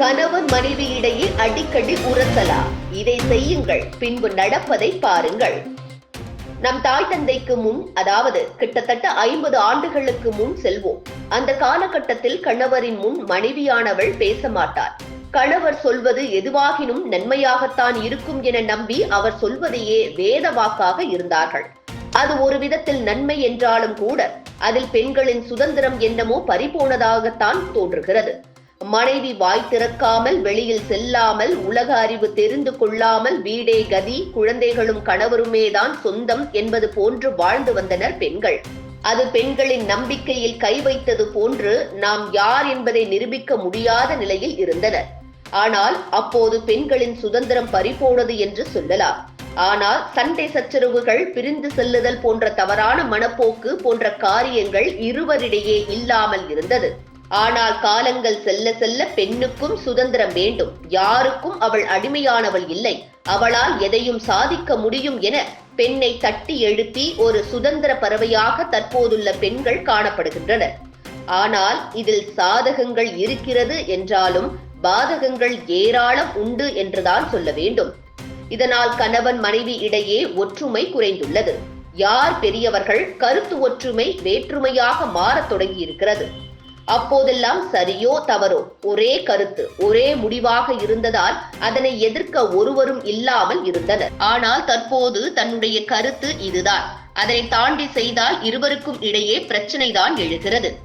கணவன் மனைவி இடையே அடிக்கடி உரசலா? இதை செய்யுங்கள். பின்பு நடப்பதை பாருங்கள். நம் தாய் தந்தைக்கு முன் அதாவது கிட்டத்தட்ட ஐம்பது ஆண்டுகளுக்கு முன் செல்வோம். அந்த காலகட்டத்தில் கணவரின் முன் மனைவியானவள் பேச மாட்டார் கணவர் சொல்வது எதுவாகினும் நன்மையாகத்தான் இருக்கும் என நம்பி அவர் சொல்வதையே வேத வாக்காக இருந்தார்கள். அது ஒரு விதத்தில் நன்மை என்றாலும் கூட அதில் பெண்களின் சுதந்திரம் என்னமோ பறிபோனதாகத்தான் தோன்றுகிறது. மனைவி வாய் திறக்காமல் வெளியில் செல்லாமல் உலக அறிவு தெரிந்து கொள்ளாமல் வீடே கதி குழந்தைகளும் கணவருமே தான் சொந்தம் என்பது போன்று வாழ்ந்து வந்தனர் பெண்கள். அது பெண்களின் நம்பிக்கையில் கை வைத்தது போன்று நாம் யார் என்பதை நிரூபிக்க முடியாத நிலையில் இருந்தனர். ஆனால் அப்போது பெண்களின் சுதந்திரம் பறிபோனது என்று சொல்லலாம். ஆனால் சண்டை சச்சரவுகள் பிரிந்து செல்லுதல் போன்ற தவறான மனப்போக்கு போன்ற காரியங்கள் இருவரிடையே இல்லாமல் இருந்தது. ஆனால் காலங்கள் செல்ல செல்ல பெண்ணுக்கும் சுதந்திரம் வேண்டும். யாருக்கும் அவள் அடிமையானவள் இல்லை. அவளால் எதையும் சாதிக்க முடியும் என பெண்ணை தட்டி எழுப்பி ஒரு சுதந்திர பறவையாக தற்போதுள்ள பெண்கள் காணப்படுகின்றனர். ஆனால் இதில் சாதகங்கள் இருக்கிறது என்றாலும் பாதகங்கள் ஏராளம் உண்டு என்றுதான் சொல்ல வேண்டும். இதனால் கணவன் மனைவி இடையே ஒற்றுமை குறைந்துள்ளது. யார் பெரியவர்கள் கருத்து ஒற்றுமை வேற்றுமையாக மாறத் தொடங்கியிருக்கிறது. அப்போதெல்லாம் சரியோ தவறோ? ஒரே கருத்து ஒரே முடிவாக இருந்ததால் அதனை எதிர்க்க ஒருவரும் இல்லாமல் இருந்தனர். ஆனால் தற்போது தன்னுடைய கருத்து இதுதான். அதனை தாண்டி செய்தால் இருவருக்கும் இடையே பிரச்சனைதான் எழுகிறது.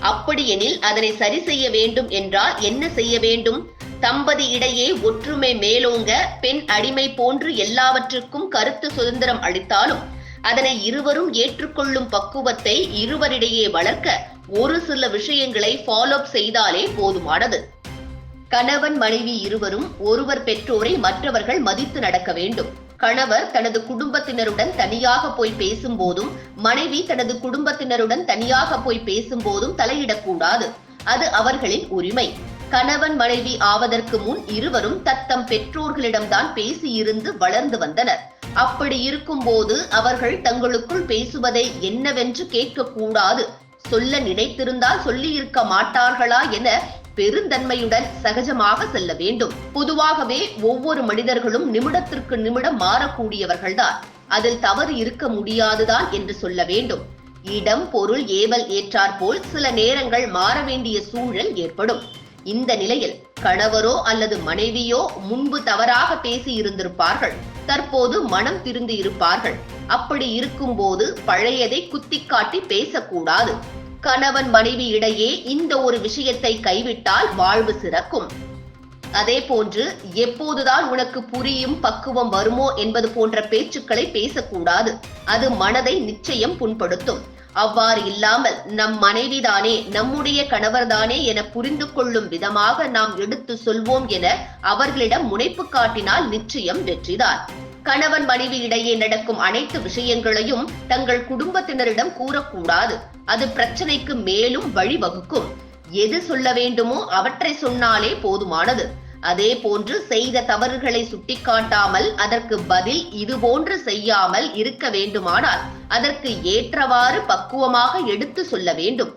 அப்படியெனில் அதனை சரி செய்ய வேண்டும் என்றால் என்ன செய்ய வேண்டும்? தம்பதி இடையே ஒற்றுமை மேலோங்க பெண் அடிமை போன்று எல்லாவற்றுக்கும் கருத்து சுதந்திரம் அளித்தாலும் அதனை இருவரும் ஏற்றுக்கொள்ளும் பக்குவத்தை இருவரிடையே வளர்க்க ஒரு சில விஷயங்களை ஃபாலோ செய்தாலே போதுமானது. கணவன் மனைவி இருவரும் ஒருவர் பெற்றோரை மற்றவர்கள் மதித்து நடக்க வேண்டும். கணவர் தனது குடும்பத்தினருடன் தனியாக போய் பேசும்போதும் மனைவி தனது குடும்பத்தினருடன் தனியாக போய் பேசும்போதும் தலையிடக்கூடாது. அது அவர்களின் உரிமை. கணவன் மனைவி ஆவதற்கு முன் இருவரும் தத்தம் பெற்றோர்களிடம்தான் பேசியிருந்து வளர்ந்து வந்தனர். அப்படி இருக்கும்போது அவர்கள் தங்களுக்குள் பேசுவதை என்னவென்று கேட்கக்கூடாது. சொல்ல நினைத்திருந்தால் சொல்லி இருக்க மாட்டார்களா என பெருந்தன்மையுடன் சகஜமாக செல்ல வேண்டும். பொதுவாகவே ஒவ்வொரு மனிதர்களும் நிமிடத்திற்கு நிமிடம் மாறக்கூடியவர்கள்தான். அதில் தவறு இருக்க முடியாதுதான் என்று சொல்ல வேண்டும். இடம் பொருள் ஏவல் ஏற்றாற்போல் சில நேரங்கள் மாற வேண்டிய சூழல் ஏற்படும். இந்த நிலையில் கணவரோ அல்லது மனைவியோ முன்பு தவறாக பேசி இருந்திருப்பார்கள். தற்போது மனம் திருந்து இருப்பார்கள். அப்படி இருக்கும்போது பழையதை குத்திக்காட்டி பேசக்கூடாது. கணவன் மனைவி இடையே இந்த ஒரு விஷயத்தை கைவிட்டால் வாழ்வு சிறக்கும். அதே போன்று எப்போதுதான் உனக்கு புரியும் பக்குவம் வருமோ என்பது போன்ற பேச்சுக்களை பேசக்கூடாது. அது மனதை நிச்சயம் புண்படுத்தும். அவ்வாறு இல்லாமல் நம் மனைவிதானே நம்முடைய கணவர்தானே என புரிந்து கொள்ளும் விதமாக நாம் எடுத்து சொல்வோம் என அவர்களிடம் முனைப்பு காட்டினால் நிச்சயம் வெற்றிதான். கணவன் மனைவி இடையே நடக்கும் அனைத்து விஷயங்களையும் தங்கள் குடும்பத்தினரிடம் கூறக்கூடாது. அது பிரச்சனைக்கு மேலும் வழிவகுக்கும். எது சொல்ல வேண்டுமோ அவற்றை சொன்னாலே போதுமானது. அதே போன்று செய்த தவறுகளை சுட்டிக்காட்டாமல் அதற்கு பதில் இதுபோன்று செய்யாமல் இருக்க வேண்டுமானால் அதற்கு ஏற்றவாறு பக்குவமாக எடுத்து சொல்ல வேண்டும்.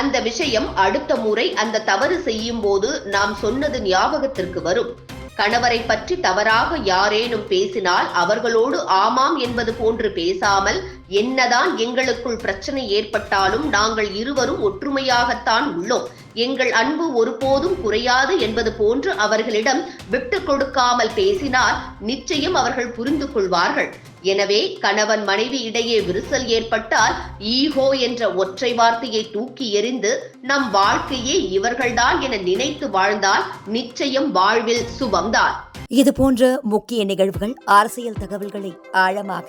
அந்த விஷயம் அடுத்த முறை அந்த தவறு செய்யும் போது நாம் சொன்னது ஞாபகத்திற்கு வரும். கணவரை பற்றி தவறாக யாரேனும் பேசினால் அவர்களோடு ஆமாம் என்பது போன்று பேசாமல் என்னதான் எங்களுக்குள் பிரச்சனை ஏற்பட்டாலும் நாங்கள் இருவரும் ஒற்றுமையாகத்தான் உள்ளோம். எங்கள் அன்பு ஒருபோதும் குறையாது என்பது போன்று அவர்களிடம் விட்டு கொடுக்காமல் பேசினால் நிச்சயம் அவர்கள் புரிந்து கொள்வார்கள். எனவே கணவன் மனைவி இடையே விரிசல் ஏற்பட்டால் ஈகோ என்ற ஒற்றை வார்த்தையை தூக்கி எறிந்து நம் வாழ்க்கையே இவர்கள்தான் என நினைத்து வாழ்ந்தால் நிச்சயம் வாழ்வில் சுபம்தான். இது போன்ற முக்கிய நிகழ்வுகள் அரசியல் தகவல்களை ஆழமாக